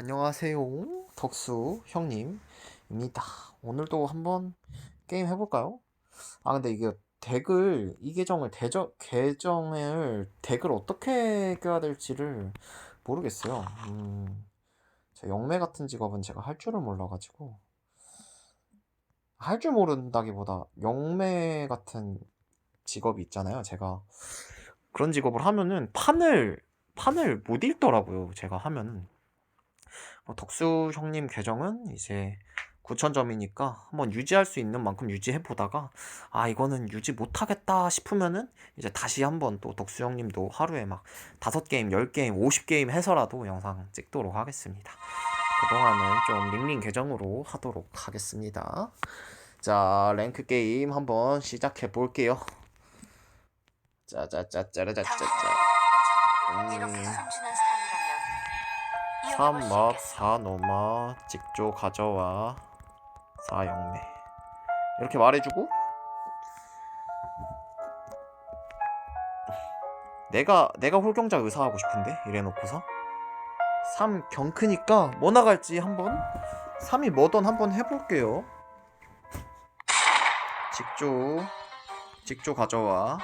안녕하세요. 덕수 형님입니다. 오늘도 한번 게임 해볼까요? 아, 근데 이게 덱을, 이 계정을, 대저, 계정을, 덱을 어떻게 껴야 될지를 모르겠어요. 음, 제 영매 같은 직업은 제가 할 줄을 몰라가지고. 할 줄 모른다기보다 영매 같은 직업이 있잖아요. 제가 그런 직업을 하면은 판을, 판을 못 읽더라고요. 제가 하면은. 어, 덕수 형님 계정은 이제 9,000점이니까 한번 유지할 수 있는 만큼 유지해 보다가 아 이거는 유지 못 하겠다 싶으면은 이제 다시 한번 또 덕수 형님도 하루에 막 다섯 게임, 열 게임, 50 게임 해서라도 영상 찍도록 하겠습니다. 그동안은 좀 링링 계정으로 하도록 하겠습니다. 자 랭크 게임 한번 시작해 볼게요. 짜자짜짜라짜짜짜. 음. 삼막 있겠어. 사노마 직조 가져와. 사영매. 이렇게 말해주고? 내가 내가 홀경자 의사하고 싶은데? 이래놓고서? 3 경크니까 뭐 나갈지 한번? 3이 뭐든 한번 해볼게요. 직조 직조 가져와.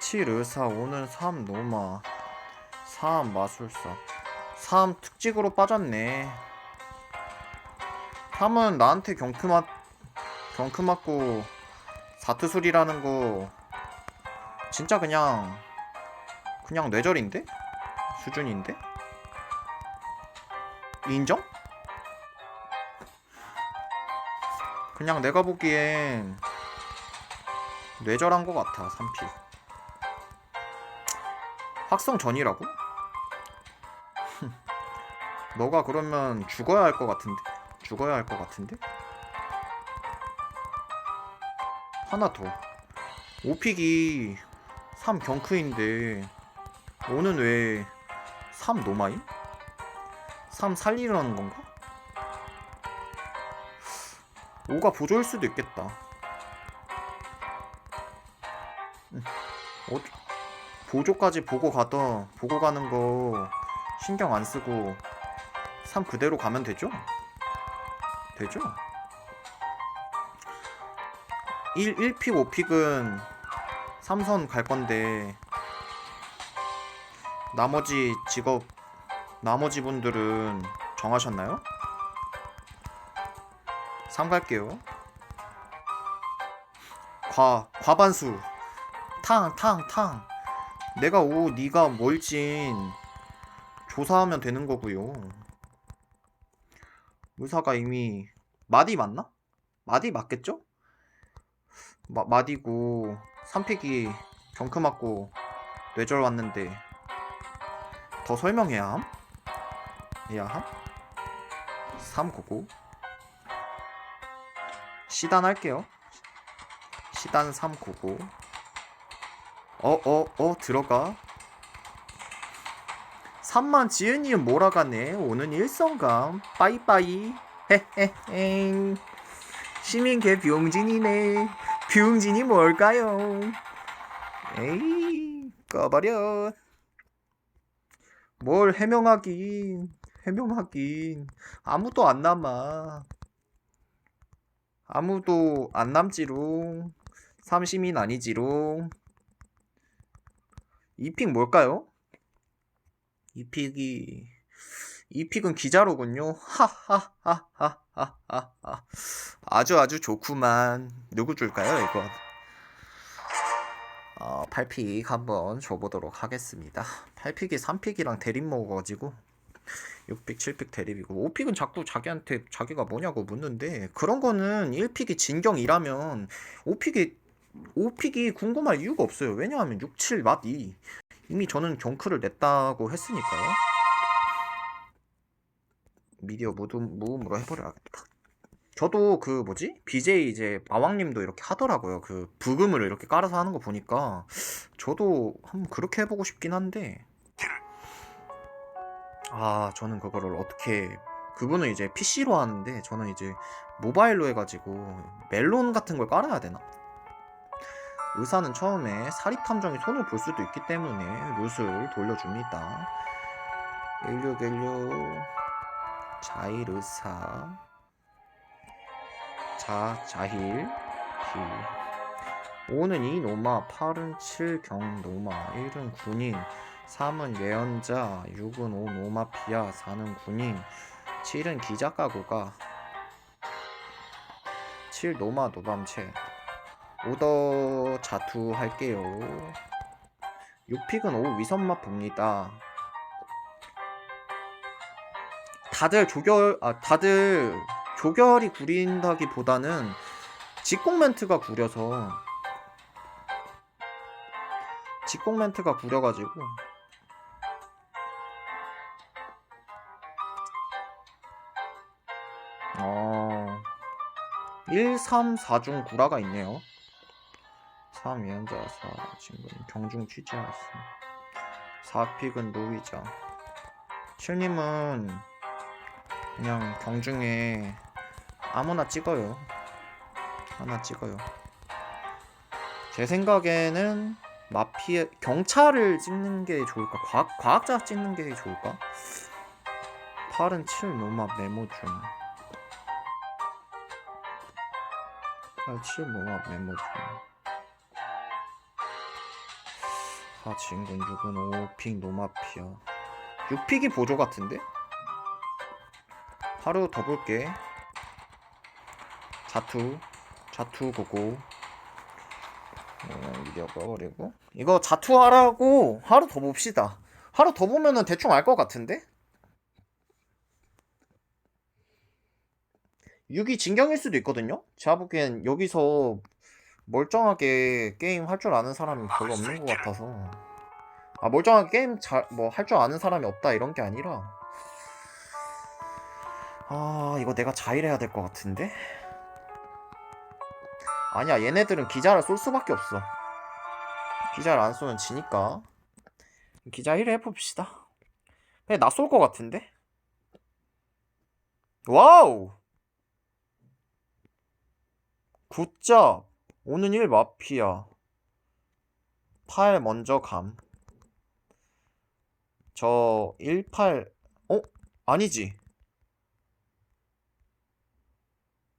7 의사 오는 3 노마 3 마술사 3 특직으로 빠졌네 3은 나한테 경크 맞 경크 맞고 사투술이라는 거 진짜 그냥 그냥 뇌절인데? 수준인데? 인정? 그냥 내가 보기엔 뇌절한 것 같아 3피 확성 전이라고? 너가 그러면 죽어야 할 것 같은데? 죽어야 할 것 같은데? 하나 더. 오픽이 3 경크인데 오는 왜 3 노마임? 3 살리려는 건가? 5가 보조일 수도 있겠다. 음, 어, 보조까지 보고 가던 보고 가는 거 신경 안 쓰고 3 그대로 가면 되죠? 되죠? 1, 1픽, 5픽은 3선 갈 건데 나머지 직업 나머지 분들은 정하셨나요? 3 갈게요. 과 과반수 탕 탕 탕 내가 오 네가 뭘진 조사하면 되는 거고요. 의사가 이미 마디 맞나? 마디 맞겠죠? 마, 마디고 3픽이 경크 맞고 뇌절 왔는데 더 설명해야 함? 해야 함? 399 시단 할게요 시단 399 어어어 어, 들어가 3만 지은이은 몰아가네. 오는 일성감. 빠이빠이. 헤헤헤. 시민개 병진이네. 병진이 뭘까요? 에이 꺼버려. 뭘 해명하긴 해명하긴. 아무도 안 남아. 아무도 안 남지롱. 삼시민 아니지롱. 이 픽 뭘까요? 이 픽이 이 픽은 기자로군요. 하하하하하하. 아주 아주 좋구만. 누구 줄까요, 이거? 어, 8픽 한번 줘보도록 하겠습니다. 8픽이 3픽이랑 대립 먹어가지고 6픽, 7픽 대립이고 5픽은 자꾸 자기한테 자기가 뭐냐고 묻는데 그런 거는 1픽이 진경이라면 5픽이 5픽이 궁금할 이유가 없어요. 왜냐하면 6, 7, 맛 2. 이미 저는 경크를 냈다고 했으니까요. 미디어 무음, 무음으로 해버려야겠다. 저도 그 뭐지? BJ 이제 마왕님도 이렇게 하더라고요. 그 부금을 이렇게 깔아서 하는 거 보니까 저도 한번 그렇게 해보고 싶긴 한데 아 저는 그거를 어떻게 그분은 이제 PC로 하는데 저는 이제 모바일로 해가지고 멜론 같은 걸 깔아야 되나? 의사는 처음에 사립 탐정이 손을 볼 수도 있기 때문에 룻을 돌려줍니다. 1616 자이르사. 자 자힐 히 5는 2 노마 8은 7 경 노마 1은 군인 3은 예언자 6은 5 노마 피아 4는 군인 7은 기자가구가 7 노마 노밤채 오더 자투 할게요. 6픽은 5 위선맛 봅니다. 다들 조결 아 다들 조결이 구린다기보다는 직공 멘트가 구려서 직공 멘트가 구려가지고. 어 1, 3, 4중 구라가 있네요 3 예언자 4 친구 경중 취재하였음 4픽은 노이자 7님은 그냥 경중에 아무나 찍어요. 하나 찍어요. 제 생각에는 마피아 경찰을 찍는 게 좋을까? 과학 과학자 찍는 게 좋을까? 8은 7 노마 메모 중. 8, 7 노마 메모 중. 4 진군 6은 5픽 노마피아. 6픽이 보조 같은데? 하루 더 볼게. 자투, 자투 보고. 어, 이려고 그리고 이거 자투 하라고 하루 더 봅시다. 하루 더 보면은 대충 알 것 같은데? 6이 진경일 수도 있거든요? 제가 보기엔 여기서 멀쩡하게 게임 할 줄 아는 사람이 별로 없는 것 같아서. 아 멀쩡하게 게임 잘 뭐 할 줄 아는 사람이 없다 이런 게 아니라. 아 이거 내가 자일해야 될 것 같은데? 아니야 얘네들은 기자를 쏠 수밖에 없어. 기자를 안 쏘면 지니까. 기자 1회 해봅시다. 그냥 나쏠 것 같은데? 와우! 굿잡 오는 일 마피아 팔 먼저 감 저 18, 어? 아니지.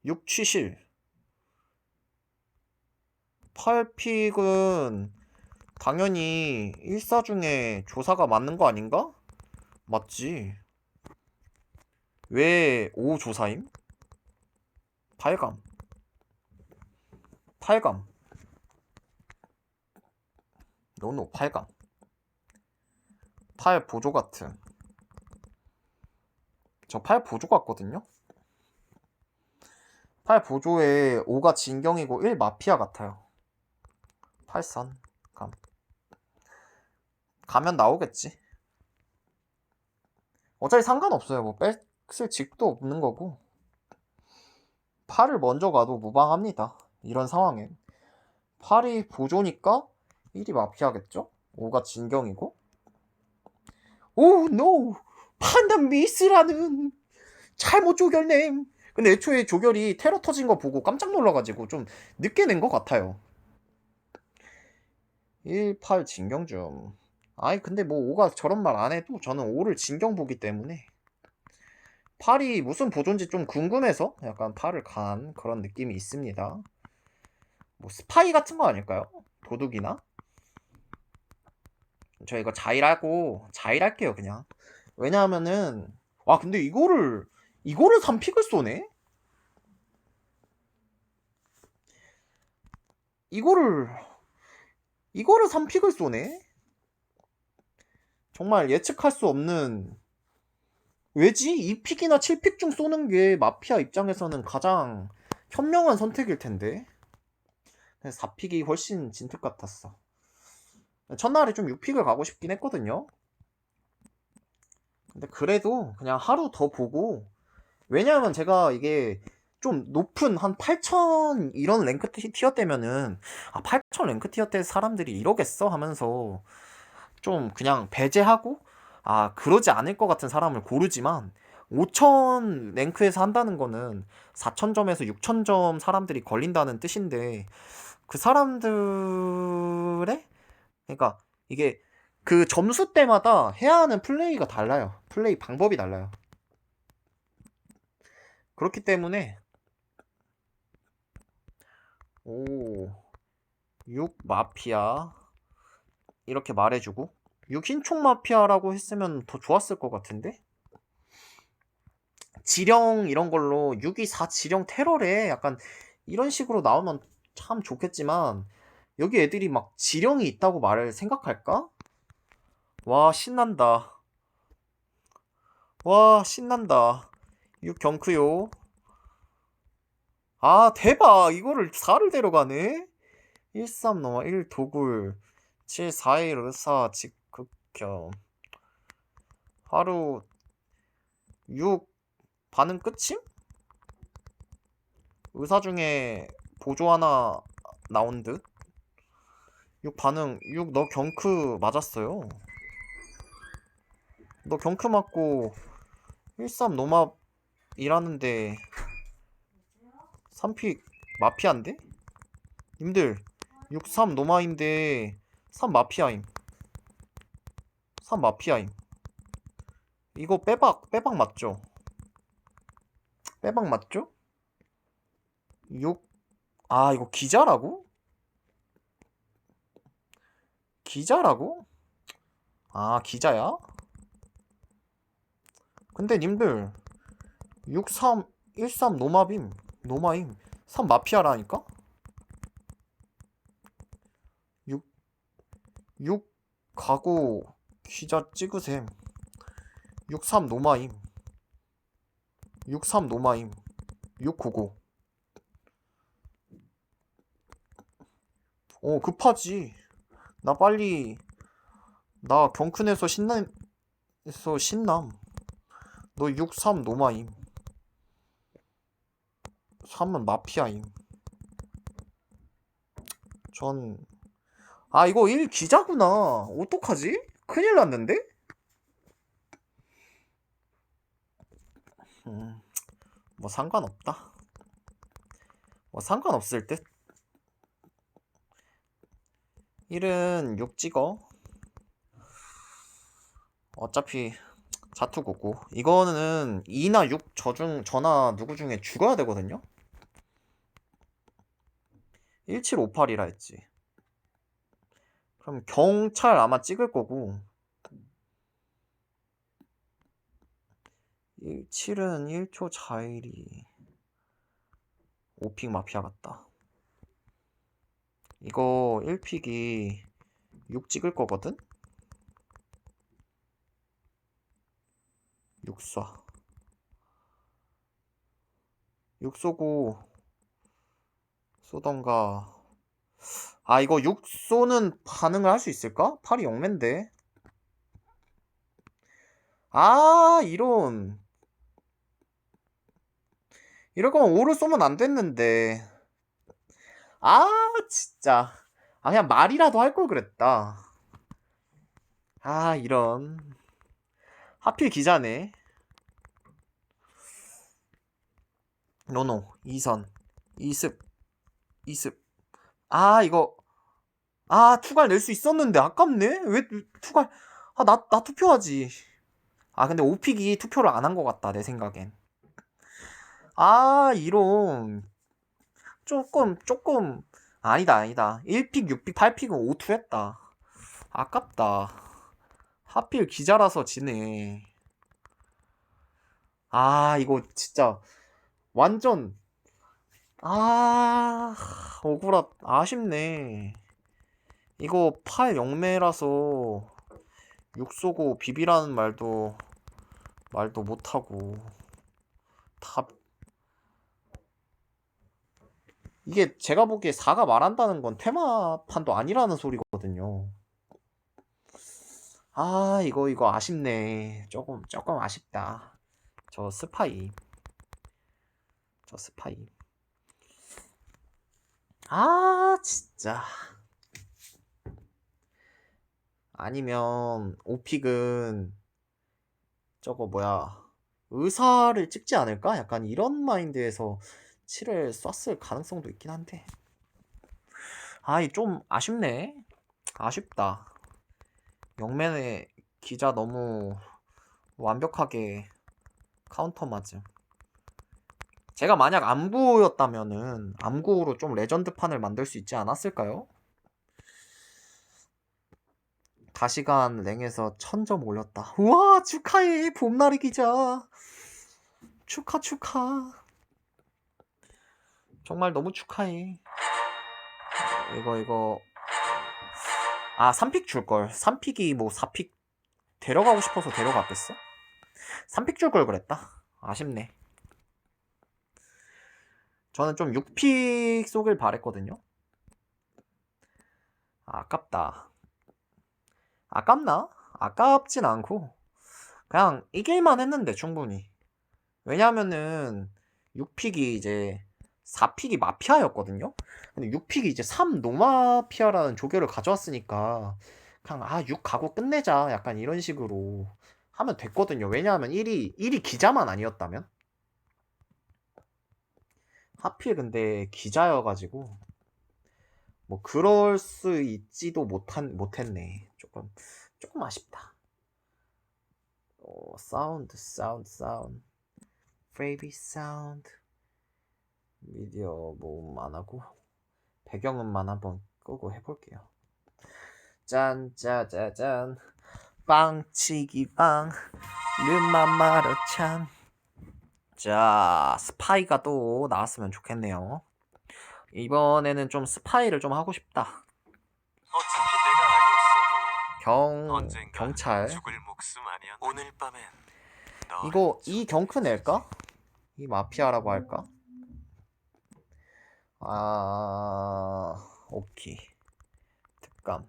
6 취실. 8픽은 당연히 1사 중에 조사가 맞는 거 아닌가? 맞지. 왜 5 조사임? 8감. 8감. 노노 8감. 8 보조 같은. 저8 보조 같거든요? 8 보조에 5가 진경이고 1 마피아 같아요. 8선 감. 가면 나오겠지. 어차피 상관없어요. 뭐 뺏을 직도 없는 거고. 8을 먼저 가도 무방합니다. 이런 상황엔. 8이 보조니까 1이 마피아겠죠? 5가 진경이고. 오, 노! 판단 미스라는! 잘못 조결냄! 근데 애초에 조결이 테러 터진 거 보고 깜짝 놀라가지고 좀 늦게 낸 것 같아요. 1, 8 진경 좀. 아니, 근데 뭐 5가 저런 말 안 해도 저는 5를 진경 보기 때문에 8이 무슨 보존지 좀 궁금해서 약간 8을 간 그런 느낌이 있습니다. 뭐 스파이 같은 거 아닐까요? 도둑이나? 저 이거 자일하고 자일할게요 그냥 왜냐하면은 와 근데 이거를 이거를 3픽을 쏘네? 이거를 이거를 3픽을 쏘네? 정말 예측할 수 없는 왜지? 2픽이나 7픽 중 쏘는 게 마피아 입장에서는 가장 현명한 선택일 텐데 4픽이 훨씬 진특 같았어 첫날에 좀 6픽을 가고 싶긴 했거든요. 근데 그래도 그냥 하루 더 보고 왜냐하면 제가 이게 좀 높은 한 8천 이런 랭크 티- 티어 때면은 아 8천 랭크 티어 때 사람들이 이러겠어 하면서 좀 그냥 배제하고 아 그러지 않을 것 같은 사람을 고르지만 5천 랭크에서 한다는 거는 4천 점에서 6천 점 사람들이 걸린다는 뜻인데 그 사람들의 그러니까 이게 그 점수 때마다 해야 하는 플레이가 달라요. 플레이 방법이 달라요. 그렇기 때문에 오, 6 마피아 이렇게 말해주고 6 흰총 마피아라고 했으면 더 좋았을 것 같은데 지령 이런 걸로 624 지령 테러래 약간 이런 식으로 나오면 참 좋겠지만 여기 애들이 막 지령이 있다고 말을 생각할까? 와 신난다. 와 신난다. 6 경크요. 아 대박! 이거를 4를 데려가네? 13 넘어 1 도굴 7 4 1 의사 직극혐 하루 6 반응 끝임? 의사 중에 보조 하나 나온 듯? 6 반응 6 너 경크 맞았어요 너 경크 맞고 13 노맙 일하는데 3픽 마피아인데? 님들 63 노마인데 3 마피아임 3 마피아임 이거 빼박 빼박 맞죠? 빼박 맞죠? 6 아 이거 기자라고? 기자라고? 아 기자야? 근데 님들 63 13 노마빔 노마임 3 마피아라니까? 6 6 가고 기자 찍으셈 63 노마임 63 노마임 699 어 급하지. 나 빨리 나 경큰에서 신남 에서 신남. 너 63 노마임. 3은 마피아임. 전 아 이거 1 기자구나. 어떡하지? 큰일 났는데? 음, 뭐 상관없다. 뭐 상관없을 듯 1은 6 찍어. 어차피 자투 고고. 이거는 2나 6 저중 저나 누구 중에 죽어야 되거든요? 1758이라 했지. 그럼 경찰 아마 찍을 거고. 17은 1초 자일이 5픽 마피아 같다 이거 1픽이 6 찍을 거거든? 6쏴. 6 쏘고 쏘던가. 아 이거 6 쏘는 반응을 할 수 있을까? 팔이 영맨데. 아 이런. 이럴 거면 5를 쏘면 안 됐는데 아 진짜. 아 그냥 말이라도 할 걸 그랬다. 아 이런. 하필 기자네. 노노 이선 이습 이습. 아 이거. 아 투갈 낼 수 있었는데 아깝네? 왜 투갈 아 나 나 투표하지. 아 근데 오픽이 투표를 안 한 것 같다 내 생각엔. 아 이런 조금 조금. 아니다 아니다. 1픽 6픽 8픽은 5투 했다. 아깝다. 하필 기자라서 지네. 아 이거 진짜 완전 아 억울하 아쉽네. 이거 팔 영매라서 육 쏘고 비비라는 말도 말도 못하고 다 이게 제가 보기에 4가 말한다는 건 테마판도 아니라는 소리거든요. 아 이거 이거 아쉽네. 조금 조금 아쉽다. 저 스파이. 저 스파이. 아 진짜. 아니면 오픽은 저거 뭐야. 의사를 찍지 않을까? 약간 이런 마인드에서 7을 쐈을 가능성도 있긴 한데 아이 좀 아쉽네 아쉽다 영맨의 기자 너무 완벽하게 카운터 맞음. 제가 만약 암구였다면은 암구로 좀 레전드판을 만들 수 있지 않았을까요? 다시간 랭에서 1000점 올렸다. 우와 축하해 봄나리 기자. 축하 축하. 정말 너무 축하해. 이거 이거. 아 3픽 줄걸. 3픽이 뭐 4픽 데려가고 싶어서 데려갔겠어? 3픽 줄 걸 그랬다. 아쉽네. 저는 좀 6픽 쏘길 바랬거든요. 아깝다. 아깝나? 아깝진 않고 그냥 이길만 했는데 충분히. 왜냐면은 6픽이 이제 4픽이 마피아였거든요 근데 6픽이 이제 3 노마피아라는 조교를 가져왔으니까 그냥 아 6 가고 끝내자 약간 이런 식으로 하면 됐거든요. 왜냐하면 1이 1이 기자만 아니었다면 하필 근데 기자여 가지고 뭐 그럴 수 있지도 못한 못했네. 조금 조금 아쉽다. 어, 사운드 사운드 사운드 프레이비 사운드 미디어 모음 안 하고 배경음만 한번 끄고 해볼게요. 짠, 짜자잔, 빵치기 빵, 르마 마르 찬. 자, 스파이가 또 나왔으면 좋겠네요. 이번에는 좀 스파이를 좀 하고 싶다. 경, 경찰. 이거 이 경크 낼까? 이 마피아라고 할까? 아, 오케이. 특감.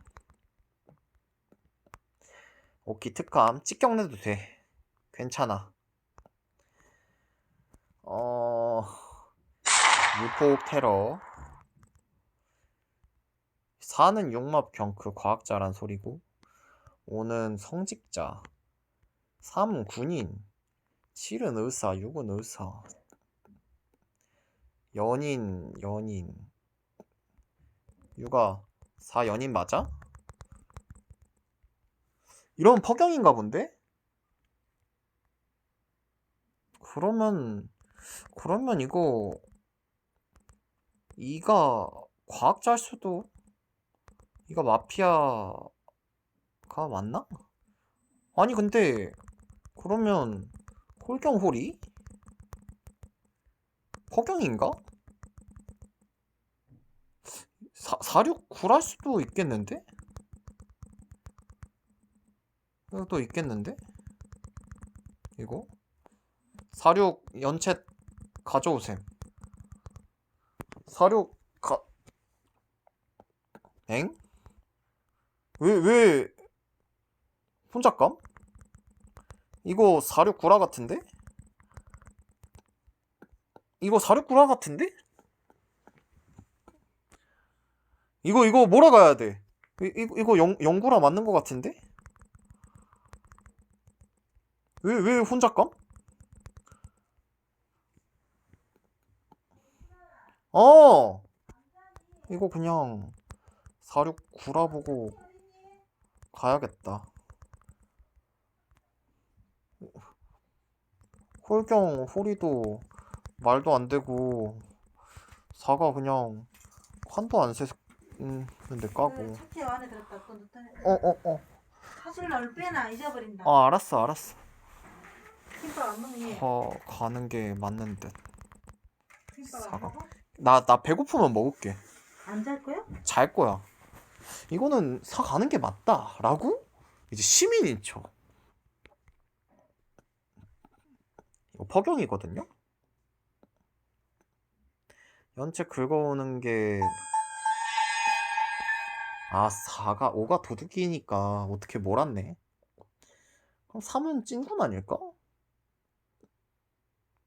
오케이, 특감. 직경 내도 돼. 괜찮아. 어, 유폭 테러. 4는 육맙 경크 과학자란 소리고, 5는 성직자, 3 군인, 7은 의사, 6은 의사. 연인, 연인. 6아, 4 연인 맞아? 이런 퍼경인가 본데? 그러면, 그러면 이거, 2가 과학자일 수도, 2가 마피아가 맞나? 아니, 근데, 그러면, 홀경홀이? 허경인가? 4, 469랄 수도 있겠는데? 이것도 있겠는데? 이거? 46 연챗 가져오셈 46 가... 엥? 왜, 왜 혼자감? 이거 469라 같은데? 이거 469라 같은데? 이거 이거 몰아가야 돼. 이, 이거 이거 영, 영구라 맞는 것 같은데? 왜 왜 혼자감? 어! 이거 그냥 469라 보고 가야겠다. 홀경 호리도 말도 안 되고 사과 그냥 환도 안 세는데 까고 그 차체 안에 들었다. 그거 넣다. 어어어 어, 사실 널 빼나 잊어버린다. 어, 알았어 알았어 김밥 안 먹니? 어 가는 게 맞는 김밥 사과. 안 먹어? 듯나 나 배고프면 먹을게 안 잘 거야? 잘 거야 이거는 사 가는 게 맞다라고 이제 시민인 척 이거 퍼경이거든요 연체 긁어오는 게 아, 4가, 5가 도둑이니까 어떻게 몰았네. 그럼 3은 찐군 아닐까?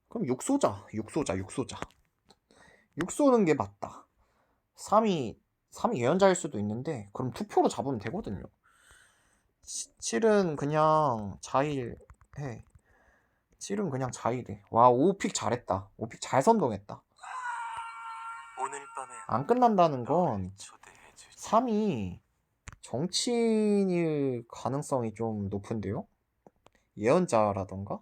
그럼 6 쏘자. 6 쏘자, 6 쏘자. 6 쏘는 게 맞다. 3이, 3이 예언자일 수도 있는데, 그럼 투표로 잡으면 되거든요. 7은 그냥 자일 해. 7은 그냥 자일해. 와, 5픽 잘했다. 5픽 잘 선동했다. 안 끝난다는 건 초대해 주지. 3이 정치인일 가능성이 좀 높은데요? 예언자라던가?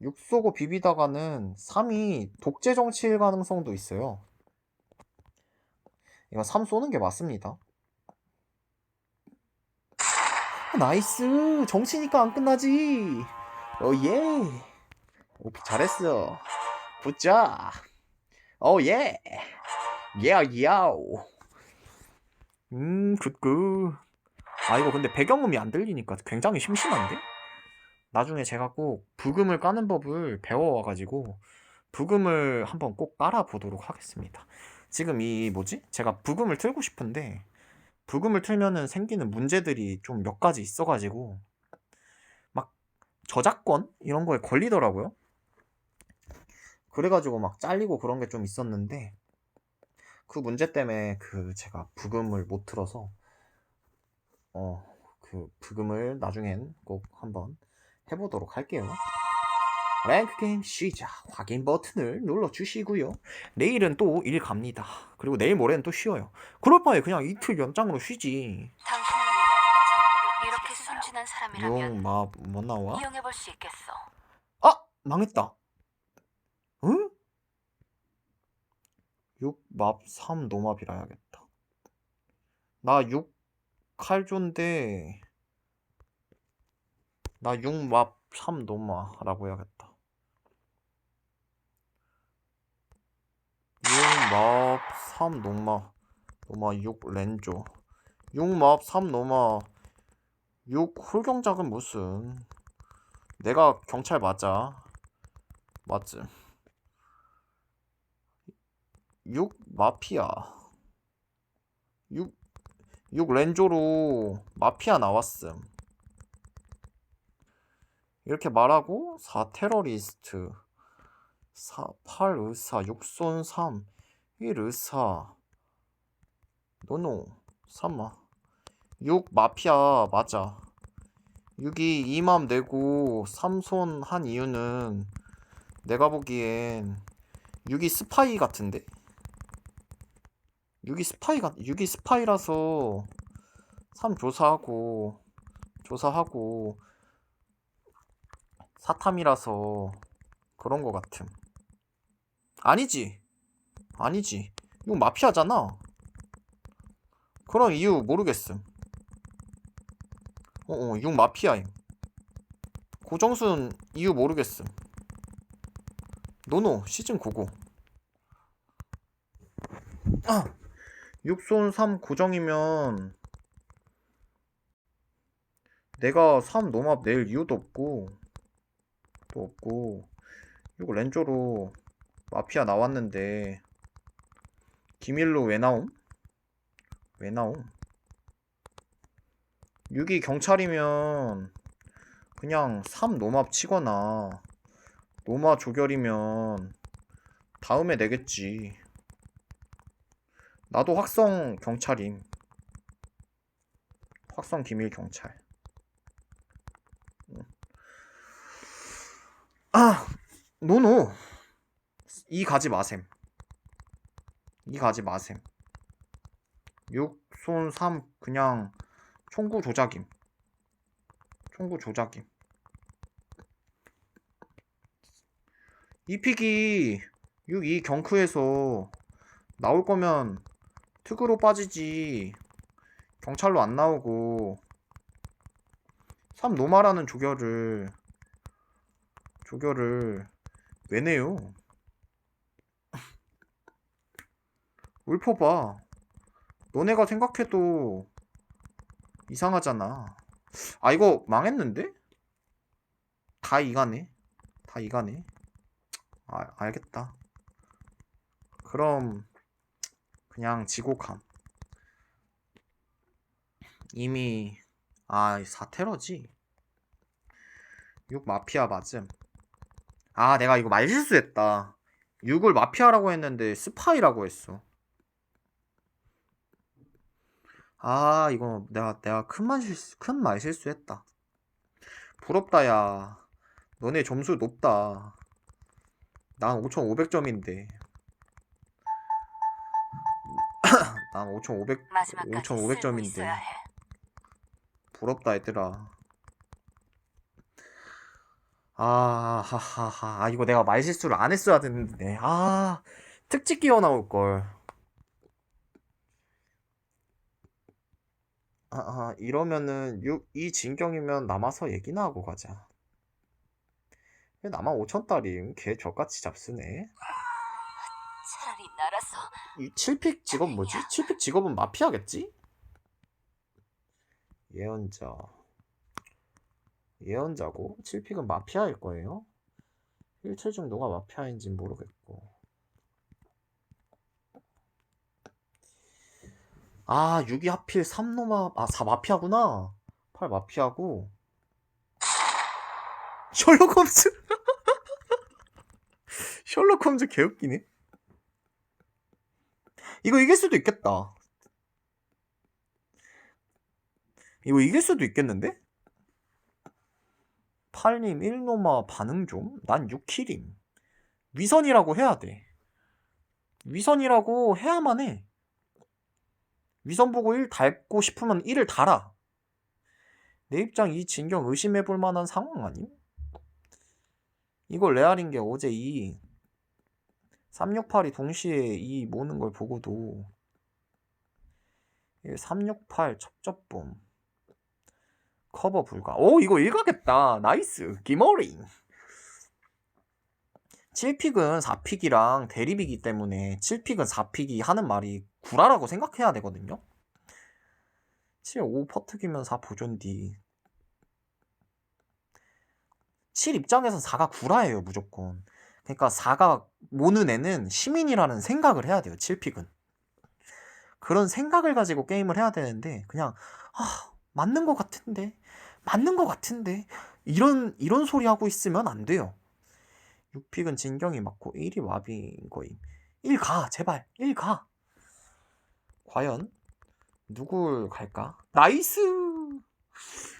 육 쏘고 비비다가는 3이 독재 정치일 가능성도 있어요. 이건 3 쏘는 게 맞습니다. 나이스! 정치니까 안 끝나지! 어, 예! 오, 잘했어. 굿자! 어, 예! 예, 야오! 음, 굿굿. 아, 이거 근데 배경음이 안 들리니까 굉장히 심심한데? 나중에 제가 꼭 부금을 까는 법을 배워와가지고 부금을 한번 꼭 깔아보도록 하겠습니다. 지금 이 뭐지? 제가 부금을 틀고 싶은데 부금을 틀면은 생기는 문제들이 좀 몇 가지 있어가지고 막 저작권 이런 거에 걸리더라고요. 그래가지고 막 잘리고 그런 게 좀 있었는데 그 문제 때문에 그 제가 부금을 못 틀어서 어 그 부금을 나중엔 꼭 한번 해보도록 할게요. 랭크 게임 시작. 확인 버튼을 눌러주시고요. 내일은 또 일 갑니다. 그리고 내일 모레는 또 쉬어요. 그럴 바에 그냥 이틀 연장으로 쉬지. 전부를 이렇게 순진한 사람이라면 용마 뭐 나와? 이용해 볼 수 있겠어. 아 망했다. 응? 6맙 3 노맙이라 해야겠다. 나 6 칼조인데 나 6맙 3 노마라고 해야겠다. 6맙 3 노마 노마 6 렌조 6맙 3 노마 6 홀경작은 무슨 내가 경찰 맞아 맞지 6 마피아. 6 6 렌조로 마피아 나왔음. 이렇게 말하고 4 테러리스트 4 8 의사 6손 3 1 의사 노노 3마 6 마피아 맞아. 6이 2맘 내고 3손 한 이유는 내가 보기엔 6이 스파이 같은데 6이 스파이 같 6이 스파이라서 3 조사하고 조사하고 사탐이라서 그런 거 같음. 아니지. 아니지. 이거 마피아잖아. 그럼 이유 모르겠음. 어어 6 마피아임. 고정순 이유 모르겠음. 노노 시즌 99 아! 6손 3 고정이면 내가 3 노맙 낼 이유도 없고 또 없고 이거 렌조로 마피아 나왔는데 기밀로 왜 나옴? 왜 나옴? 6이 경찰이면 그냥 3 노맙 치거나 노마 조결이면 다음에 내겠지. 나도 확성 경찰임. 확성 기밀 경찰. 응. 아, 노노. 이 가지 마셈. 이 가지 마셈. 6손 3 그냥 총구 조작임. 총구 조작임. 이 픽이 6이 경크에서 나올 거면 특으로 빠지지. 경찰로 안 나오고. 3 노마라는 조결을 조결을 왜 내요? 울퍼봐. 너네가 생각해도 이상하잖아. 아 이거 망했는데? 다 이가네 다 이가네 아 알겠다. 그럼 그냥 지곡함 이미 아 사테러지? 6 마피아 맞음. 아 내가 이거 말실수했다. 6을 마피아라고 했는데 스파이라고 했어. 아 이거 내가 내가 큰 말 실수 큰 말 실수했다. 부럽다 야. 너네 점수 높다. 난 5,500점인데 난 5,500 마지막까지 5,500 쓸고 점인데 있어야 해. 부럽다 얘들아. 아, 하하하. 아, 이거 내가 말 실수를 안 했어야 됐는데. 아, 특집 기어 나올 걸. 아, 아, 이러면은 6, 이 진경이면 남아서 얘기나 하고 가자. 왜 나만 5천 달임? 걔 저같이 잡수네. 날아서 이 7픽 직업 뭐지? 7픽 직업은 마피아겠지? 예언자. 예언자고 7픽은 마피아일 거예요. 1체 중 누가 마피아인지 모르겠고. 아, 6이 하필 3노마, 아, 4 마피아구나. 8 마피아고. 셜록 홈즈. 셜록 홈즈 개웃기네. 이거 이길 수도 있겠다. 이거 이길 수도 있겠는데? 8님 1노마 반응 좀? 난 6킬임. 위선이라고 해야 돼. 위선이라고 해야만 해. 위선 보고 1 닳고 싶으면 1을 달아. 내 입장 이 진경 의심해 볼 만한 상황 아님? 이거 레알인 게 어제 이 368이 동시에 이 모는 걸 보고도 368 첩접봄. 커버 불가. 오 이거 읽어겠다. 나이스. 기머링. 7픽은 4픽이랑 대립이기 때문에 7픽은 4픽이 하는 말이 구라라고 생각해야 되거든요. 7, 5 퍼트기면 4 보존 D 7 입장에선 4가 구라예요 무조건 그러니까 4가 모는 애는 시민이라는 생각을 해야 돼요 7픽은. 그런 생각을 가지고 게임을 해야 되는데 그냥 아 맞는 것 같은데 맞는 것 같은데 이런 이런 소리 하고 있으면 안 돼요. 6픽은 진경이 맞고 1이 와비인 거임. 1 가 제발. 1 가. 과연 누굴 갈까? 나이스!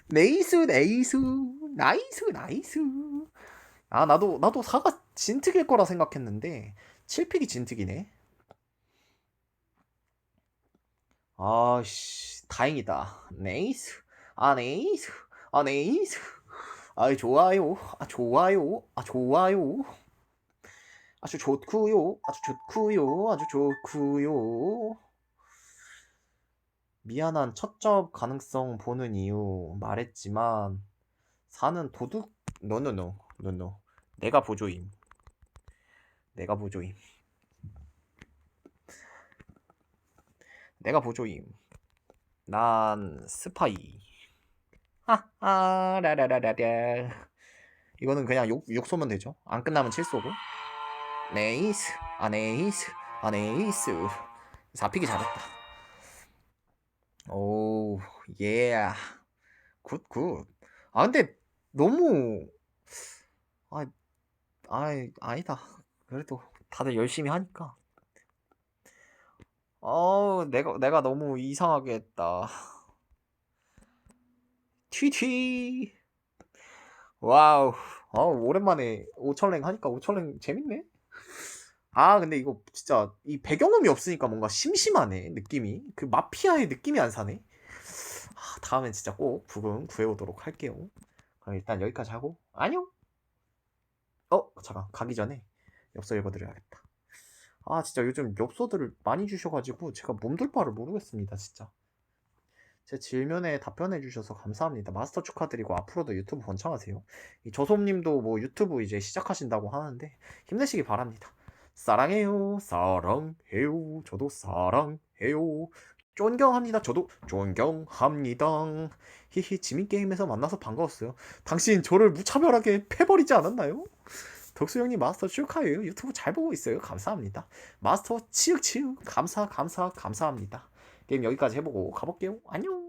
네이스 네이스 나이스 나이스. 아 나도 나도 4가 진특일 거라 생각했는데 7픽이 진특이네. 아씨 다행이다. 네이스. 아 네이스. 아 네이스. 아 좋아요. 아 좋아요. 아 좋아요. 아주 좋구요. 아주 좋구요. 아주 좋구요. 미안한 첫접 가능성 보는 이유 말했지만 4는 도둑? 노노노 노노 내가 보조임 내가 보조임. 내가 보조임. 난 스파이. 하하 라라라라라 이거는 그냥 욕, 욕 쏘면 되죠. 안 끝나면 칠 쏘고. 네이스 아 네이스 아 네이스. 4픽이 잘했다. 오, 예. 굿, 굿. 아, 근데 너무, 아, 아, 아니다. 그래도 다들 열심히 하니까. 어, 내가, 내가 너무 이상하게 했다. 튀튀. 와우. 어, 오랜만에 오천랭 하니까 오천랭 재밌네. 아, 근데 이거 진짜 이 배경음이 없으니까 뭔가 심심하네, 느낌이. 그 마피아의 느낌이 안 사네. 아, 다음엔 진짜 꼭 부금 구해오도록 할게요. 그럼 일단 여기까지 하고, 안녕! 어, 잠깐, 가기 전에 엽서 읽어드려야겠다. 아, 진짜 요즘 엽서들을 많이 주셔가지고 제가 몸둘 바를 모르겠습니다, 진짜. 제 질문에 답변해 주셔서 감사합니다. 마스터 축하드리고 앞으로도 유튜브 번창하세요. 이 조솜님도 뭐 유튜브 이제 시작하신다고 하는데 힘내시기 바랍니다. 사랑해요, 사랑해요, 저도 사랑해요. 존경합니다. 저도 존경합니다. 히히 지민 게임에서 만나서 반가웠어요. 당신 저를 무차별하게 패버리지 않았나요? 덕수 형님 마스터 축하해요. 유튜브 잘 보고 있어요. 감사합니다. 마스터 치읓치읓 감사 감사 감사합니다. 게임 여기까지 해보고 가볼게요. 안녕.